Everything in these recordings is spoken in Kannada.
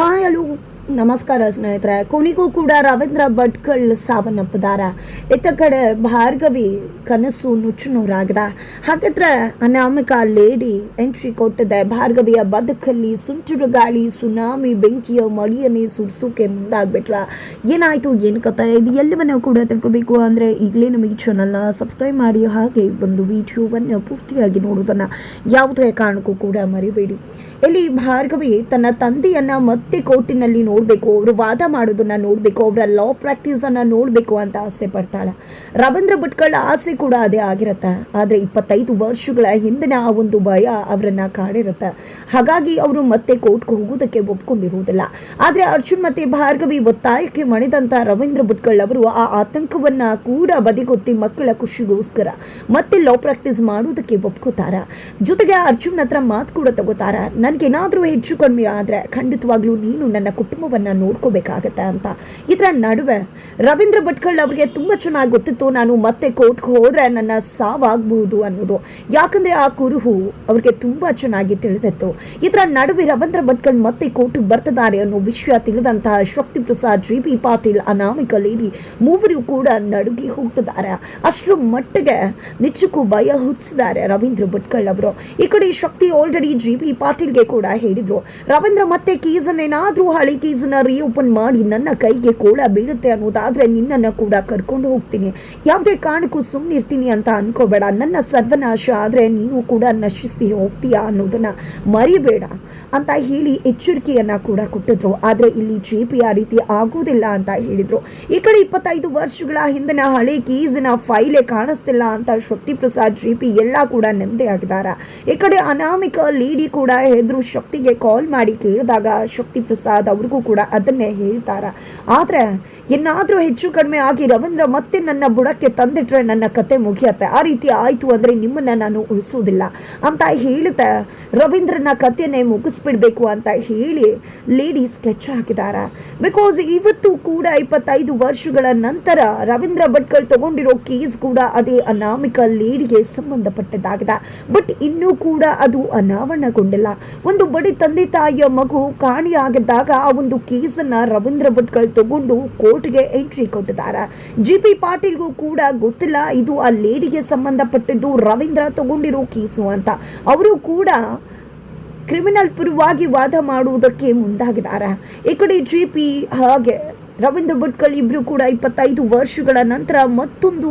Ai, olha o ನಮಸ್ಕಾರ ಸ್ನೇಹಿತರೆ. ಕೊನೆಗೂ ಕೂಡ ರವೀಂದ್ರ ಭಟ್ಕಳ್ ಸಾವನ್ನಪ್ಪದಾರ. ಇತ್ತ ಕಡೆ ಭಾರ್ಗವಿ ಕನಸು ನುಚ್ಚುನೂರಾಗದ. ಹಾಗಾದ್ರೆ ಅನಾಮಿಕ ಲೇಡಿ ಎಂಟ್ರಿ ಕೊಟ್ಟಿದೆ. ಭಾರ್ಗವಿಯ ಬದುಕಲ್ಲಿ ಸುಂಚುರು ಗಾಳಿ, ಸುನಾಮಿ ಬೆಂಕಿಯ ಮಡಿಯನ್ನೇ ಸುಡ್ಸೋಕೆ ಮುಂದಾಗ್ಬಿಟ್ರ. ಏನಾಯ್ತು, ಏನು ಕಥೆ ಇದು ಎಲ್ಲವನ್ನ ಕೂಡ ತಿಳ್ಕೋಬೇಕು ಅಂದರೆ ಈಗಲೇ ನಮಗೆ ಚಾನಲ್ನ ಸಬ್ಸ್ಕ್ರೈಬ್ ಮಾಡಿ, ಹಾಗೆ ಒಂದು ವಿಡಿಯೋವನ್ನು ಪೂರ್ತಿಯಾಗಿ ನೋಡೋದನ್ನು ಯಾವುದೇ ಕಾರಣಕ್ಕೂ ಕೂಡ ಮರಿಬೇಡಿ. ಇಲ್ಲಿ ಭಾರ್ಗವಿ ತನ್ನ ತಂದೆಯನ್ನ ಮತ್ತೆ ಕೋರ್ಟಿನಲ್ಲಿ ನೋಡಬೇಕು, ಅವರು ವಾದ ಮಾಡೋದನ್ನ ನೋಡಬೇಕು, ಅವರ ಲಾ ಪ್ರಾಕ್ಟೀಸನ್ನು ನೋಡಬೇಕು ಅಂತ ಆಸೆ ಪಡ್ತಾಳೆ. ರವೀಂದ್ರ ಭಟ್ಕಳ ಆಸೆ ಕೂಡ ಅದೇ ಆಗಿರುತ್ತೆ. ಆದರೆ ಇಪ್ಪತ್ತೈದು ವರ್ಷಗಳ ಹಿಂದಿನ ಆ ಒಂದು ಭಯ ಅವರನ್ನು ಕಾಡಿರುತ್ತೆ. ಹಾಗಾಗಿ ಅವರು ಮತ್ತೆ ಕೋರ್ಟ್ಗೆ ಹೋಗೋದಕ್ಕೆ ಒಪ್ಕೊಂಡಿರುವುದಿಲ್ಲ. ಆದರೆ ಅರ್ಜುನ್ ಮತ್ತೆ ಭಾರ್ಗವಿ ಒತ್ತಾಯಕ್ಕೆ ಮಣಿದಂತ ರವೀಂದ್ರ ಭಟ್ಕಳ್ ಅವರು ಆ ಆತಂಕವನ್ನ ಕೂಡ ಬದಿಗೊತ್ತಿ ಮಕ್ಕಳ ಖುಷಿಗೋಸ್ಕರ ಮತ್ತೆ ಲಾ ಪ್ರಾಕ್ಟೀಸ್ ಮಾಡೋದಕ್ಕೆ ಒಪ್ಕೋತಾರ. ಜೊತೆಗೆ ಅರ್ಜುನ್ ಹತ್ರ ಮಾತು ಕೂಡ ತಗೋತಾರ. ನನಗೇನಾದರೂ ಹೆಚ್ಚು ಕಡಿಮೆ ಆದರೆ ಖಂಡಿತವಾಗ್ಲೂ ನೀನು ನನ್ನ ಕುಟುಂಬವನ್ನ ನೋಡ್ಕೋಬೇಕಾಗತ್ತೆ ಅಂತ. ಇದರ ನಡುವೆ ರವೀಂದ್ರ ಭಟ್ಕಳ್ ಅವರಿಗೆ ತುಂಬಾ ಚೆನ್ನಾಗಿ ಗೊತ್ತಿತ್ತು, ನಾನು ಮತ್ತೆ ಕೋರ್ಟ್ಗೆ ಹೋದರೆ ನನ್ನ ಸಾವಾಗಬಹುದು ಅನ್ನೋದು. ಯಾಕಂದ್ರೆ ಆ ಕುರುಹು ಅವ್ರಿಗೆ ತುಂಬಾ ಚೆನ್ನಾಗಿ ತಿಳಿದಿತ್ತು. ಇದರ ನಡುವೆ ರವೀಂದ್ರ ಭಟ್ಕಳ್ ಮತ್ತೆ ಕೋರ್ಟಿಗೆ ಬರ್ತಿದ್ದಾರೆ ಅನ್ನೋ ವಿಷಯ ತಿಳಿದಂತಹ ಶಕ್ತಿ ಪ್ರಸಾದ್ ಜಿ ಪಿ ಪಾಟೀಲ್, ಅನಾಮಿಕ ಲೇಡಿ ಮೂವರು ಕೂಡ ನಡುಗಿ ಹೋಗ್ತಿದ್ದಾರೆ. ಅಷ್ಟರ ಮಟ್ಟಿಗೆ ನಿಜಕ್ಕೂ ಭಯ ಹುಟ್ಟಿಸಿದ್ದಾರೆ ರವೀಂದ್ರ ಭಟ್ಕಳ್ ಅವರು. ಈ ಕಡೆ ಶಕ್ತಿ ಆಲ್ರೆಡಿ ಜಿ ಪಿ ಪಾಟೀಲ್ಗೆ ಕೂಡ ಹೇಳಿದ್ರು. ರವೀಂದ್ರ ಮತ್ತೆ ಕೀಸನ್ ಏನಾದರೂ ಹಳಿ ಕೀಸನ್ನ ರೀಓಪನ್ ಮಾಡಿ ನನ್ನ ಕೈಗೆ ಕೋಳ ಬೀಳುತ್ತೆ ಅನ್ನೋದಾದರೆ ನಿನ್ನನ್ನು ಕೂಡ ಕರ್ಕೊಂಡು ಹೋಗ್ತೀನಿ. ಯಾವುದೇ ಕಾರಣಕ್ಕೂ ಸುಮ್ಮನಿರ್ತೀನಿ ಅಂತ ಅನ್ಕೋಬೇಡ. ನನ್ನ ಸರ್ವನಾಶ ಆದರೆ ನೀನು ಕೂಡ ನಶಿಸಿ ಹೋಗ್ತೀಯಾ ಅನ್ನೋದನ್ನು ಮರಿಬೇಡ ಅಂತ ಹೇಳಿ ಎಚ್ಚರಿಕೆಯನ್ನು ಕೂಡ ಕೊಟ್ಟಿದ್ರು. ಆದರೆ ಇಲ್ಲಿ ಜೆ ಪಿ ಆ ರೀತಿ ಆಗೋದಿಲ್ಲ ಅಂತ ಹೇಳಿದ್ರು. ಈ ಕಡೆ ಇಪ್ಪತ್ತೈದು ವರ್ಷಗಳ ಹಿಂದಿನ ಹಳೆ ಕೀಸಿನ ಫೈಲೇ ಕಾಣಿಸ್ತಿಲ್ಲ ಅಂತ ಶಕ್ತಿ ಪ್ರಸಾದ್ ಜೆ ಪಿ ಎಲ್ಲ ಕೂಡ ನೆಮ್ಮದಿ ಆಗಿದ್ದಾರೆ. ಈ ಕಡೆ ಅನಾಮಿಕ ಲೇಡಿ ಕೂಡ ಹೆದ್ರು ಶಕ್ತಿಗೆ ಕಾಲ್ ಮಾಡಿ ಕೇಳಿದಾಗ ಶಕ್ತಿ ಪ್ರಸಾದ್ ಅವ್ರಿಗೂ ಕೂಡ ಅದನ್ನೇ ಹೇಳ್ತಾರ. ಆದ್ರೆ ಏನಾದ್ರೂ ಹೆಚ್ಚು ಕಡಿಮೆ ಆಗಿ ರವೀಂದ್ರ ಮತ್ತೆ ನನ್ನ ಬುಡಕ್ಕೆ ತಂದಿಟ್ರೆ ನನ್ನ ಕತೆ ಮುಗಿಯತ್ತೆ. ಆ ರೀತಿ ಆಯ್ತು ಅಂದ್ರೆ ನಿಮ್ಮನ್ನ ನಾನು ಉಳಿಸೋದಿಲ್ಲ ಅಂತ ಹೇಳುತ್ತೆ ರವೀಂದ್ರನ ಕಥೆಯನ್ನೇ ಮುಗಿಸ್ಬಿಡ್ಬೇಕು ಅಂತ ಹೇಳಿ ಲೇಡಿ ಸ್ಕೆಚ್ ಹಾಕಿದ್ದಾರೆ ಬಿಕಾಸ್ ಇವತ್ತು ಕೂಡ ಇಪ್ಪತ್ತೈದು ವರ್ಷಗಳ ನಂತರ ರವೀಂದ್ರ ಭಟ್ಕಳ್ ತಗೊಂಡಿರೋ ಕೇಸ್ ಕೂಡ ಅದೇ ಅನಾಮಿಕ ಲೇಡಿಗೆ ಸಂಬಂಧಪಟ್ಟದ್ದಾಗಿದೆ. ಬಟ್ ಇನ್ನೂ ಕೂಡ ಅದು ಅನಾವರಣಗೊಂಡಿಲ್ಲ. ಒಂದು ಬಡಿ ತಂದೆ ತಾಯಿಯ ಮಗು ಕಾಣಿಯಾಗಿದ್ದಾಗ ಆ ಒಂದು ಕೇಸನ್ನ ರವೀಂದ್ರ ಭಟ್ಕಲ್ ತಗೊಂಡು ಕೋರ್ಟ್ಗೆ ಎಂಟ್ರಿ ಕೊಟ್ಟಿದ್ದಾರೆ. ಜಿ ಪಿ ಪಾಟೀಲ್ಗೂ ಕೂಡ ಗೊತ್ತಿಲ್ಲ, ಇದು ಆ ಲೇಡಿಗೆ ಸಂಬಂಧಪಟ್ಟಿದ್ದು ರವೀಂದ್ರ ತಗೊಂಡಿರೋ ಕೇಸು ಅಂತ. ಅವರು ಕೂಡ ಕ್ರಿಮಿನಲ್ ಪರವಾಗಿ ವಾದ ಮಾಡುವುದಕ್ಕೆ ಮುಂದಾಗಿದ್ದಾರೆ. ಈ ಕಡೆ ಜಿ ಪಿ ಹಾಗೆ ರವೀಂದ್ರ ಭಟ್ಕಳ್ ಇಬ್ರು ಕೂಡ ಇಪ್ಪತ್ತೈದು ವರ್ಷಗಳ ನಂತರ ಮತ್ತೊಂದು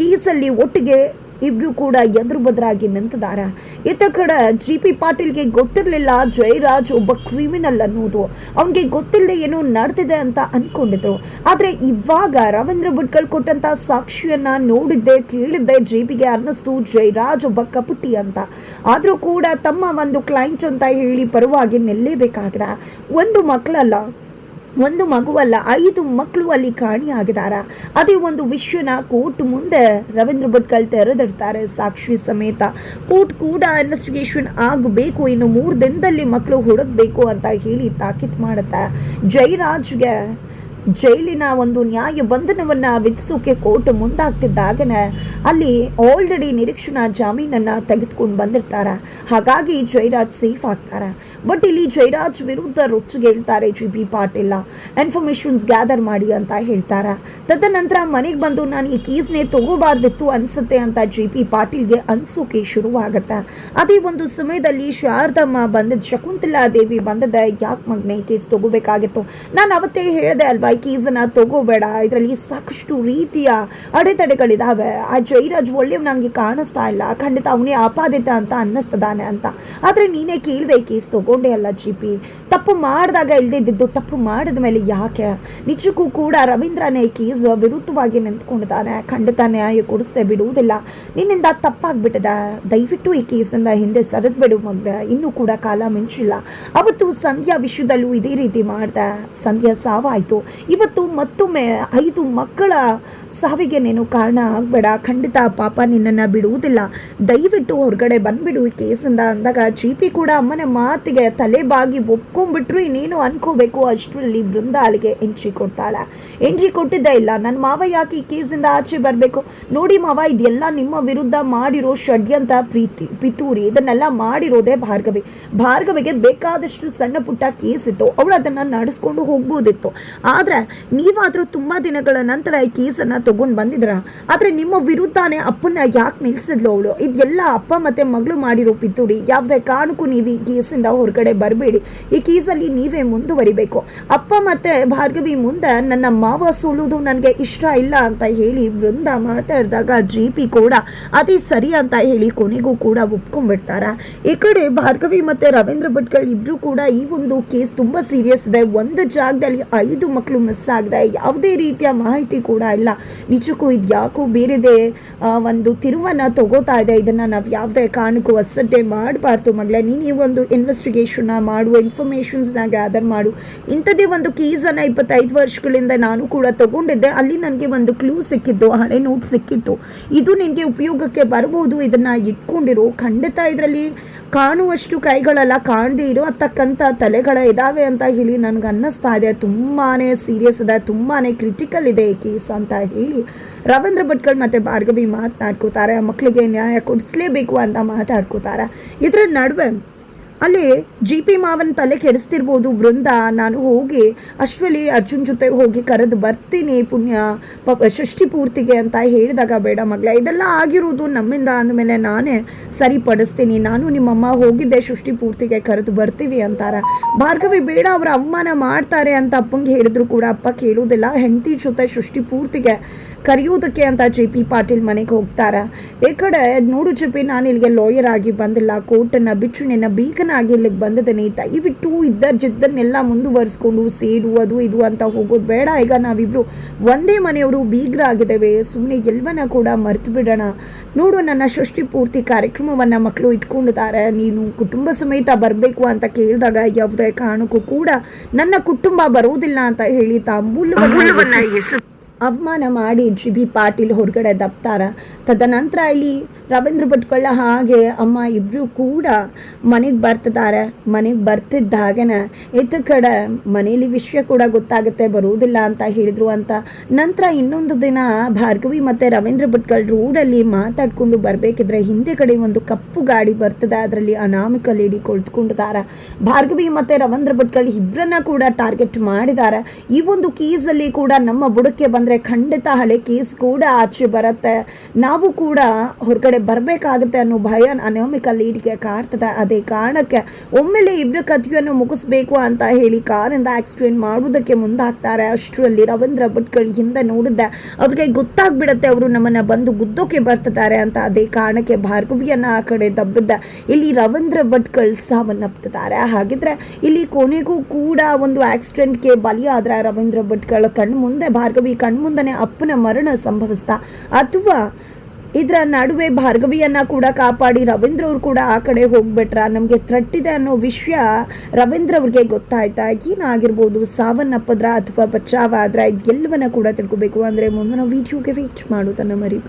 ಕೇಸಲ್ಲಿ ಒಟ್ಟಿಗೆ ಇಬ್ರು ಕೂಡ ಎದುರು ಬದರಾಗಿ ನಿಂತಿದ್ದಾರೆ. ಇತ್ತ ಕಡೆ ಜಿ ಪಿ ಪಾಟೀಲ್ಗೆ ಗೊತ್ತಿರಲಿಲ್ಲ ಜಯರಾಜ್ ಒಬ್ಬ ಕ್ರಿಮಿನಲ್ ಅನ್ನೋದು. ಅವನಿಗೆ ಗೊತ್ತಿಲ್ಲದೆ ಏನು ನಡೆದಿದೆ ಅಂತ ಅನ್ಕೊಂಡಿದ್ರು. ಆದರೆ ಇವಾಗ ರವೀಂದ್ರ ಭಟ್ಕಲ್ ಕೊಟ್ಟಂತ ಸಾಕ್ಷಿಯನ್ನ ನೋಡಿದ್ದೆ, ಕೇಳಿದ್ದೆ ಜಿ ಪಿಗೆ ಅನ್ನಿಸ್ತು ಜಯರಾಜ್ ಒಬ್ಬ ಕಪುಟಿ ಅಂತ. ಆದರೂ ಕೂಡ ತಮ್ಮ ಒಂದು ಕ್ಲೈಂಟ್ ಅಂತ ಹೇಳಿ ಪರವಾಗಿ ನಿಲ್ಲೇಬೇಕಾಗಿದೆ. ಒಂದು ಮಕ್ಕಳಲ್ಲ ಒಂದು ಮಗುವಲ್ಲ, ಐದು ಮಕ್ಕಳು ಅಲ್ಲಿ ಕಾಣಿಯಾಗಿದ್ದಾರೆ. ಅದೇ ಒಂದು ವಿಷಯನ ಕೋರ್ಟ್ ಮುಂದೆ ರವೀಂದ್ರ ಭಟ್ಕಲ್ ತೆರೆದಿಡ್ತಾರೆ ಸಾಕ್ಷಿ ಸಮೇತ. ಕೋರ್ಟ್ ಕೂಡ ಇನ್ವೆಸ್ಟಿಗೇಷನ್ ಆಗಬೇಕು, ಇನ್ನು ಮೂರು ದಿನದಲ್ಲಿ ಮಕ್ಕಳು ಹುಡುಕ್ಬೇಕು ಅಂತ ಹೇಳಿ ತಾಕೀತ್ ಮಾಡುತ್ತೆ. ಜಯರಾಜ್ಗೆ ಜೈಲಿನ ಒಂದು ನ್ಯಾಯ ಬಂಧನವನ್ನ ವಿಧಿಸೋಕೆ ಕೋರ್ಟ್ ಮುಂದಾಗ್ತಿದ್ದಾಗನ ಅಲ್ಲಿ ಆಲ್ರೆಡಿ ನಿರೀಕ್ಷಣಾ ಜಾಮೀನನ್ನ ತೆಗೆದುಕೊಂಡು ಬಂದಿರ್ತಾರೆ. ಹಾಗಾಗಿ ಜಯರಾಜ್ ಸೇಫ್ ಆಗ್ತಾರೆ. ಬಟ್ ಇಲ್ಲಿ ಜಯರಾಜ್ ವಿರುದ್ಧ ರೊಚ್ಚಿಗೆ ಹೇಳ್ತಾರೆ G B Patil. Informations gather ಮಾಡಿ ಅಂತ ಹೇಳ್ತಾರೆ. ತದನಂತರ ಮನೆಗೆ ಬಂದು ನಾನು ಈ ಕೀಸ್ನೇ ತಗೋಬಾರ್ದಿತ್ತು ಅನ್ಸುತ್ತೆ ಅಂತ ಜಿ ಪಿ ಪಾಟೀಲ್ಗೆ ಅನ್ಸೋಕೆ ಶುರುವಾಗತ್ತೆ. ಅದೇ ಒಂದು ಸಮಯದಲ್ಲಿ ಶಾರದಮ್ಮ ಬಂದಿದ್ದ ಶಕುಂತಲಾ ದೇವಿ ಬಂದದ ಯಾಕೆ ಮಗನೇ ಕೇಸ್ ತಗೋಬೇಕಾಗಿತ್ತು? ನಾನು ಅವತ್ತೇ ಹೇಳಿದೆ ಅಲ್ವಾ ಕೇಸನ್ನ ತಗೋಬೇಡ. ಇದರಲ್ಲಿ ಸಾಕಷ್ಟು ರೀತಿಯ ಅಡೆತಡೆಗಳಿದ್ದಾವೆ ಆ ಜೈರಾಜ್ ಒಳ್ಳೆಯವ್ ನಂಗೆ ಕಾಣಿಸ್ತಾ ಇಲ್ಲ. ಖಂಡಿತ ಅವನೇ ಆಪಾದಿತ ಅಂತ ಅನ್ನಿಸ್ತದಾನೆ ಅಂತ. ಆದರೆ ನೀನೇ ಕೇಳಿದೆ ಕೇಸ್ ತಗೊಂಡೆ ಅಲ್ಲ ಜಿ ಪಿ. ತಪ್ಪು ಮಾಡಿದಾಗ ಇಲ್ದಿದ್ದು ತಪ್ಪು ಮಾಡಿದ ಮೇಲೆ ಯಾಕೆ? ನಿಜಕ್ಕೂ ಕೂಡ ರವೀಂದ್ರನೇ ಈ ಕೇಸ್ ವಿರುದ್ಧವಾಗಿ ನಿಂತ್ಕೊಂಡಿದ್ದಾನೆ. ಖಂಡಿತ ನ್ಯಾಯ ಕೊಡಿಸ್ದೆ ಬಿಡುವುದಿಲ್ಲ. ನಿನ್ನಿಂದ ತಪ್ಪಾಗ್ಬಿಟ್ಟಿದೆ. ದಯವಿಟ್ಟು ಈ ಕೇಸಿಂದ ಹಿಂದೆ ಸರಿದ್ಬಿಡು ಮಗ್ರೆ ಇನ್ನೂ ಕೂಡ ಕಾಲ ಮಿಂಚಿಲ್ಲ. ಅವತ್ತು ಸಂಧ್ಯಾ ವಿಷಯದಲ್ಲೂ ಇದೇ ರೀತಿ ಮಾಡ್ದೆ. ಸಂಧ್ಯಾ ಸಾವಾಯಿತು. ಇವತ್ತು ಮತ್ತೊಮ್ಮೆ ಐದು ಮಕ್ಕಳ ಸಾವಿಗೆ ನೀನು ಕಾರಣ ಆಗಬೇಡ. ಖಂಡಿತ ಪಾಪ ನಿನ್ನನ್ನು ಬಿಡುವುದಿಲ್ಲ. ದಯವಿಟ್ಟು ಹೊರಗಡೆ ಬಂದುಬಿಡು. ಈ ಕೇಸಿಂದ ಅಂದಾಗ ಜಿ ಪಿ ಕೂಡ ಅಮ್ಮನ ಮಾತಿಗೆ ತಲೆ ಬಾಗಿ ಒಪ್ಕೊಂಡ್ಬಿಟ್ರು. ಇನ್ನೇನು ಅನ್ಕೋಬೇಕು? ಅಷ್ಟರಲ್ಲಿ ವೃಂದ ಅಲ್ಲಿಗೆ ಎಂಟ್ರಿ ಕೊಡ್ತಾಳೆ. ಎಂಟ್ರಿ ಕೊಟ್ಟಿದ್ದೇ ಇಲ್ಲ. ನನ್ನ ಮಾವ ಯಾಕೆ ಈ ಕೇಸಿಂದ ಆಚೆ ಬರಬೇಕು? ನೋಡಿ ಮಾವ, ಇದೆಲ್ಲ ನಿಮ್ಮ ವಿರುದ್ಧ ಮಾಡಿರೋ ಷಡ್ಯಂತ ಪ್ರೀತಿ, ಪಿತೂರಿ. ಇದನ್ನೆಲ್ಲ ಮಾಡಿರೋದೇ ಭಾರ್ಗವಿ. ಭಾರ್ಗವಿಗೆ ಬೇಕಾದಷ್ಟು ಸಣ್ಣ ಪುಟ್ಟ ಕೇಸ್ ಇತ್ತು ಅವಳು ಅದನ್ನು ನಡೆಸ್ಕೊಂಡು ಹೋಗ್ಬೋದಿತ್ತು. ಆದರೆ ನೀವಾದರೂ ತುಂಬ ದಿನಗಳ ನಂತರ ಈ ಕೇಸನ್ನು ತೊಗೊಂಡು ಬಂದಿದ್ರ ಆದರೆ ನಿಮ್ಮ ವಿರುದ್ಧನೇ ಅಪ್ಪನ ಯಾಕೆ ನಿಲ್ಸಿದ್ಲು ಅವಳು? ಇದೆಲ್ಲ ಅಪ್ಪ ಮತ್ತು ಮಗಳು ಮಾಡಿರೋ ಪಿತೂರಿ. ಯಾವುದೇ ಕಾರಣಕ್ಕೂ ನೀವು ಈ ಕೇಸಿಂದ ಹೊರಗಡೆ ಬರಬೇಡಿ. ಈ ಕೇಸಲ್ಲಿ ನೀವೇ ಮುಂದುವರಿಬೇಕು. ಅಪ್ಪ ಮತ್ತು ಭಾರ್ಗವಿ ಮುಂದೆ ನನ್ನ ಮಾವ ಸೋಲುದು ನನಗೆ ಇಷ್ಟ ಇಲ್ಲ ಅಂತ ಹೇಳಿ ವೃಂದ ಮಾತಾಡಿದಾಗ ಜಿ ಪಿ ಕೂಡ ಅದೇ ಸರಿ ಅಂತ ಹೇಳಿ ಕೊನೆಗೂ ಕೂಡ ಒಪ್ಕೊಂಡ್ಬಿಡ್ತಾರ. ಈ ಕಡೆ ಭಾರ್ಗವಿ ಮತ್ತು ರವೀಂದ್ರ ಭಟ್ಕಳ್ ಇಬ್ರು ಕೂಡ ಈ ಒಂದು ಕೇಸ್ ತುಂಬ ಸೀರಿಯಸ್ ಇದೆ. ಒಂದು ಜಾಗದಲ್ಲಿ ಐದು ಮಕ್ಕಳು ಮಿಸ್ ಆಗಿದೆ, ಯಾವುದೇ ರೀತಿಯ ಮಾಹಿತಿ ಕೂಡ ಇಲ್ಲ. ನಿಜಕ್ಕೂ ಇದು ಯಾಕೋ ಬೇರೆದೇ ಒಂದು ತಿರುವನ್ನು ತಗೋತಾ ಇದೆ. ಇದನ್ನು ನಾವು ಯಾವುದೇ ಕಾರಣಕ್ಕೂ ಅಸಡ್ಡೆ ಮಾಡಬಾರ್ದು ಮಗಳೇ. ನೀನು ಈ ಒಂದು ಇನ್ವೆಸ್ಟಿಗೇಷನ್ನ ಮಾಡು ಇನ್ಫಾರ್ಮೇಷನ್ಸ್ನ ಗ್ಯಾದರ್ ಮಾಡು. ಇಂಥದ್ದೇ ಒಂದು ಕೇಸನ್ನು ಇಪ್ಪತ್ತೈದು ವರ್ಷಗಳಿಂದ ನಾನು ಕೂಡ ತಗೊಂಡಿದ್ದೆ. ಅಲ್ಲಿ ನನಗೆ ಒಂದು ಕ್ಲೂ ಸಿಕ್ಕಿತ್ತು ಹಳೆ ನೋಟ್ ಸಿಕ್ಕಿತ್ತು. ಇದು ನಿನಗೆ ಉಪಯೋಗಕ್ಕೆ ಬರಬಹುದು ಇದನ್ನು ಇಟ್ಕೊಂಡಿರು. ಖಂಡಿತ ಇದರಲ್ಲಿ ಕಾಣುವಷ್ಟು ಕೈಗಳೆಲ್ಲ, ಕಾಣದೇ ಇರೋ ತಕ್ಕಂಥ ತಲೆಗಳ ಇದ್ದಾವೆ ಅಂತ ಹೇಳಿ ನನಗೆ ಅನ್ನಿಸ್ತಾ ಇದೆ. ತುಂಬಾ ಸೀರಿಯಸ್ ಇದೆ ತುಂಬಾ ಕ್ರಿಟಿಕಲ್ ಇದೆ ಈ ಕೇಸ್ ಅಂತ ಹೇಳಿ ರವೀಂದ್ರ ಭಟ್ಕಳ್ ಮತ್ತು ಭಾರ್ಗವಿ ಮಾತನಾಡ್ಕೋತಾರೆ ಮಕ್ಕಳಿಗೆ ನ್ಯಾಯ ಕೊಡಿಸ್ಲೇಬೇಕು ಅಂತ ಮಾತಾಡ್ಕೋತಾರೆ. ಇದರ ನಡುವೆ ಅಲ್ಲಿ ಜಿ ಪಿ ಮಾವನ ತಲೆ ಕೆಡಿಸ್ತಿರ್ಬೋದು ಬೃಂದ ನಾನು ಹೋಗಿ ಅಷ್ಟರಲ್ಲಿ ಅರ್ಜುನ್ ಜೊತೆ ಹೋಗಿ ಕರೆದು ಬರ್ತೀನಿ ಪುಣ್ಯ ಪಾಪ ಷಷ್ಠಿ ಪೂರ್ತಿಗೆ ಅಂತ ಹೇಳಿದಾಗ, ಬೇಡ ಮಗಳೇ ಇದೆಲ್ಲ ಆಗಿರೋದು ನಮ್ಮಿಂದ ಅಂದಮೇಲೆ ನಾನೇ ಸರಿಪಡಿಸ್ತೀನಿ. ನಾನು ನಿಮ್ಮಮ್ಮ ಹೋಗಿದ್ದೆ ಷಷ್ಠಿ ಪೂರ್ತಿಗೆ ಕರೆದು ಬರ್ತೀವಿ ಅಂತಾರೆ. ಭಾರ್ಗವಿ, ಬೇಡ, ಅವರ ಅವಮಾನ ಮಾಡ್ತಾರೆ ಅಂತ ಅಪ್ಪಂಗೆ ಹೇಳಿದ್ರು ಕೂಡ ಅಪ್ಪ ಕೇಳೋದಿಲ್ಲ. ಹೆಂಡತಿ ಜೊತೆ ಷಷ್ಠಿ ಪೂರ್ತಿಗೆ ಕರೆಯೋದಕ್ಕೆ ಅಂತ ಜೆ ಪಿ ಪಾಟೀಲ್ ಮನೆಗೆ ಹೋಗ್ತಾರೆ. ಈ ಕಡೆ ನೋಡು ಜೆ ಪಿ ನಾನು ಇಲ್ಲಿಗೆ ಲಾಯರ್ ಆಗಿ ಬಂದಿಲ್ಲ. ಕೋರ್ಟನ್ನು ಬಿಚ್ಚು ನಿನ್ನ ಬೀಗನಾಗಿ ಇಲ್ಲಿಗೆ ಬಂದಿದ್ದೀನಿ ದಯವಿಟ್ಟು ಇದ್ದ ಜಿದ್ದನ್ನೆಲ್ಲ ಮುಂದುವರಿಸ್ಕೊಂಡು ಸೇಡು ಅದು ಇದು ಅಂತ ಹೋಗೋದು ಬೇಡ. ಈಗ ನಾವಿಬ್ರು ಒಂದೇ ಮನೆಯವರು ಬೀಗರಾಗಿದ್ದೇವೆ. ಸುಮ್ಮನೆ ಎಲ್ಲವನ್ನ ಕೂಡ ಮರೆತು ಬಿಡೋಣ. ನೋಡು ನನ್ನ ಸೃಷ್ಟಿ ಪೂರ್ತಿ ಕಾರ್ಯಕ್ರಮವನ್ನು ಮಕ್ಕಳು ಇಟ್ಕೊಂಡಿದ್ದಾರೆ. ನೀನು ಕುಟುಂಬ ಸಮೇತ ಬರಬೇಕು ಅಂತ ಕೇಳಿದಾಗ ಯಾವುದೇ ಕಾರಣಕ್ಕೂ ಕೂಡ ನನ್ನ ಕುಟುಂಬ ಬರೋದಿಲ್ಲ ಅಂತ ಹೇಳಿ ತಾಂಬೂಲವನ್ನು ಅವಮಾನ ಮಾಡಿ ಜಿ ಬಿ ಪಾಟೀಲ್ ಹೊರಗಡೆ ದಪ್ತಾರ. ತದನಂತರ ಇಲ್ಲಿ ರವೀಂದ್ರ ಭಟ್ಕೊಳ್ಳ ಹಾಗೆ ಅಮ್ಮ ಇಬ್ಬರು ಕೂಡ ಮನೆಗೆ ಬರ್ತಿದ್ದಾರೆ. ಮನೆಗೆ ಬರ್ತಿದ್ದಾಗನ ಇತ್ತ ಕಡೆ ಮನೇಲಿ ವಿಷಯ ಕೂಡ ಗೊತ್ತಾಗುತ್ತೆ, ಬರುವುದಿಲ್ಲ ಅಂತ ಹೇಳಿದ್ರು ಅಂತ. ನಂತರ ಇನ್ನೊಂದು ದಿನ ಭಾರ್ಗವಿ ಮತ್ತು ರವೀಂದ್ರ ಭಟ್ಕಳ್ ರೋಡಲ್ಲಿ ಮಾತಾಡ್ಕೊಂಡು ಬರಬೇಕಿದ್ರೆ ಹಿಂದೆ ಕಡೆ ಒಂದು ಕಪ್ಪು ಗಾಡಿ ಬರ್ತದೆ. ಅದರಲ್ಲಿ ಅನಾಮಿಕ ಲೇಡಿ ಕುಳಿತುಕೊಂಡಿದ್ದಾರೆ ಭಾರ್ಗವಿ ಮತ್ತು ರವೀಂದ್ರ ಭಟ್ಕಳ್ ಇಬ್ಬರನ್ನ ಕೂಡ ಟಾರ್ಗೆಟ್ ಮಾಡಿದ್ದಾರೆ ಈ ಒಂದು ಕೇಸಲ್ಲಿ ಕೂಡ ನಮ್ಮ ಬುಡಕ್ಕೆ ಬಂದರೆ ಖಂಡಿತ ಹಳೆ ಕೇಸ್ ಕೂಡ ಆಚೆ ಬರುತ್ತೆ. ನಾವು ಕೂಡ ಹೊರಗಡೆ ಬರಬೇಕಾಗುತ್ತೆ ಅನ್ನೋ ಭಯ ಅನಾಮಿಕ ಲೀಡ್ಗೆ ಕಾಡ್ತದೆ. ಅದೇ ಕಾರಣಕ್ಕೆ ಒಮ್ಮೆಲೆ ಇಬ್ಬರ ಕಥೆಯನ್ನು ಮುಗಿಸ್ಬೇಕು ಅಂತ ಹೇಳಿ ಕಾರಿಂದ ಆಕ್ಸಿಡೆಂಟ್ ಮಾಡುವುದಕ್ಕೆ ಮುಂದಾಗ್ತಾರೆ. ಅಷ್ಟರಲ್ಲಿ ರವೀಂದ್ರ ಭಟ್ಗಳು ಹಿಂದೆ ನೋಡಿದ್ದೆ. ಅವ್ರಿಗೆ ಗೊತ್ತಾಗ್ಬಿಡತ್ತೆ ಅವರು ನಮ್ಮನ್ನ ಬಂದು ಗುದ್ದೋಕೆ ಬರ್ತಿದ್ದಾರೆ ಅಂತ. ಅದೇ ಕಾರಣಕ್ಕೆ ಭಾರ್ಗವಿಯನ್ನು ಆ ಕಡೆ ದಬ್ಬಿದ್ದ. ಇಲ್ಲಿ ರವೀಂದ್ರ ಭಟ್ಗಳು ಸಾವನ್ನಪ್ತಿದ್ದಾರೆ. ಹಾಗಿದ್ರೆ ಇಲ್ಲಿ ಕೊನೆಗೂ ಕೂಡ ಒಂದು ಆಕ್ಸಿಡೆಂಟ್ಗೆ ಬಲಿಯಾದ್ರೆ ರವೀಂದ್ರ ಭಟ್ಗಳ. ಕಣ್ಣು ಮುಂದೆ ಭಾರ್ಗವಿ ಕಣ್ಮುಂದನೆ ಅಪ್ಪನ ಮರಣ ಸಂಭವಿಸ್ತಾ, ಅಥವಾ ಇದರ ನಡುವೆ ಭಾರ್ಗವಿಯನ್ನ ಕೂಡ ಕಾಪಾಡಿ ರವೀಂದ್ರ ಅವ್ರು ಕೂಡ ಆ ಕಡೆ ಹೋಗ್ಬಿಟ್ರ. ನಮಗೆ ತ್ರಟ್ಟಿದೆ ಅನ್ನೋ ವಿಷಯ ರವೀಂದ್ರ ಅವ್ರಿಗೆ ಗೊತ್ತಾಯ್ತಾ? ಏನಾಗಿರ್ಬೋದು ಸಾವನ್ನಪ್ಪದ್ರ ಅಥವಾ ಬಚಾವ ಆದ್ರ ಎಲ್ಲವನ್ನ ಕೂಡ ತಿಳ್ಕೊಬೇಕು. ಅಂದ್ರೆ ಮುಂದಿನ ವಿಡಿಯೋಗೆ ವೇಟ್ ಮಾಡೋದನ್ನ ಮರಿ